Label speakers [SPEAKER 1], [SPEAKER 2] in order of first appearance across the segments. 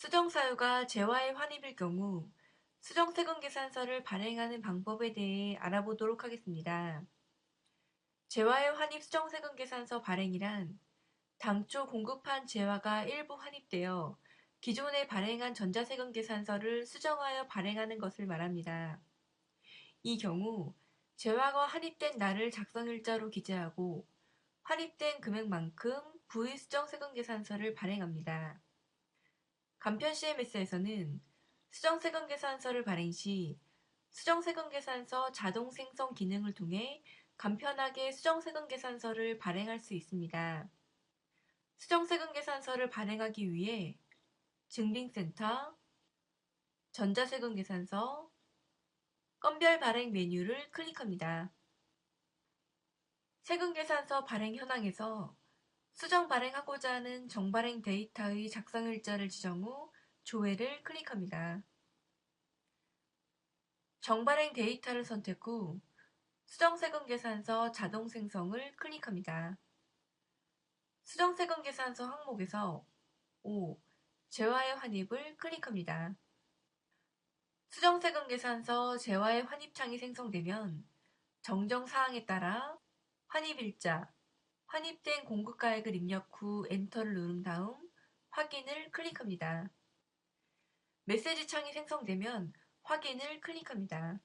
[SPEAKER 1] 수정사유가 재화의 환입일 경우 수정세금계산서를 발행하는 방법에 대해 알아보도록 하겠습니다. 재화의 환입 수정세금계산서 발행이란 당초 공급한 재화가 일부 환입되어 기존에 발행한 전자세금계산서를 수정하여 발행하는 것을 말합니다. 이 경우 재화가 환입된 날을 작성일자로 기재하고 환입된 금액만큼 부의 수정세금계산서를 발행합니다. 간편 CMS에서는 수정세금계산서를 발행 시 수정세금계산서 자동 생성 기능을 통해 간편하게 수정세금계산서를 발행할 수 있습니다. 수정세금계산서를 발행하기 위해 증빙센터, 전자세금계산서, 건별 발행 메뉴를 클릭합니다. 세금계산서 발행 현황에서 수정 발행하고자 하는 정발행 데이터의 작성 일자를 지정 후 조회를 클릭합니다. 정발행 데이터를 선택 후 수정세금계산서 자동 생성을 클릭합니다. 수정세금계산서 항목에서 5. 재화의 환입을 클릭합니다. 수정세금계산서 재화의 환입창이 생성되면 정정사항에 따라 환입일자, 환입된 공급가액을 입력 후 엔터를 누른 다음 확인을 클릭합니다. 메시지 창이 생성되면 확인을 클릭합니다.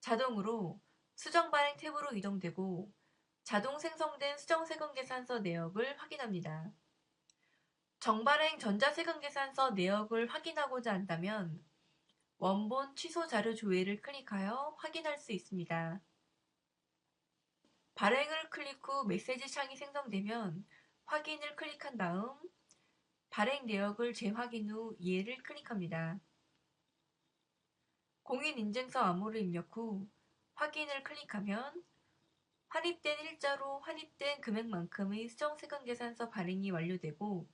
[SPEAKER 1] 자동으로 수정 발행 탭으로 이동되고 자동 생성된 수정 세금계산서 내역을 확인합니다. 정발행 전자세금계산서 내역을 확인하고자 한다면 원본 취소 자료 조회를 클릭하여 확인할 수 있습니다. 발행을 클릭 후 메시지 창이 생성되면 확인을 클릭한 다음 발행 내역을 재확인 후 이해를 클릭합니다. 공인인증서 암호를 입력 후 확인을 클릭하면 환입된 일자로 환입된 금액만큼의 수정세금계산서 발행이 완료되고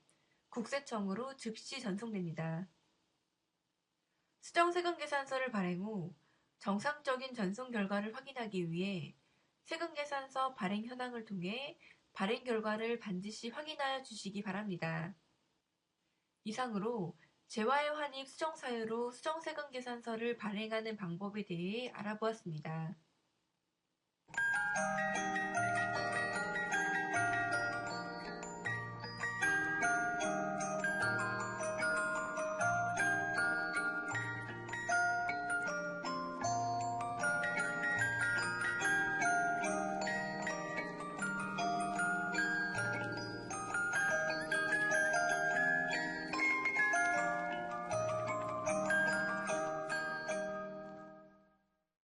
[SPEAKER 1] 국세청으로 즉시 전송됩니다. 수정세금계산서를 발행 후 정상적인 전송 결과를 확인하기 위해 세금계산서 발행 현황을 통해 발행 결과를 반드시 확인하여 주시기 바랍니다. 이상으로 재화의 환입 수정 사유로 수정세금 계산서를 발행하는 방법에 대해 알아보았습니다.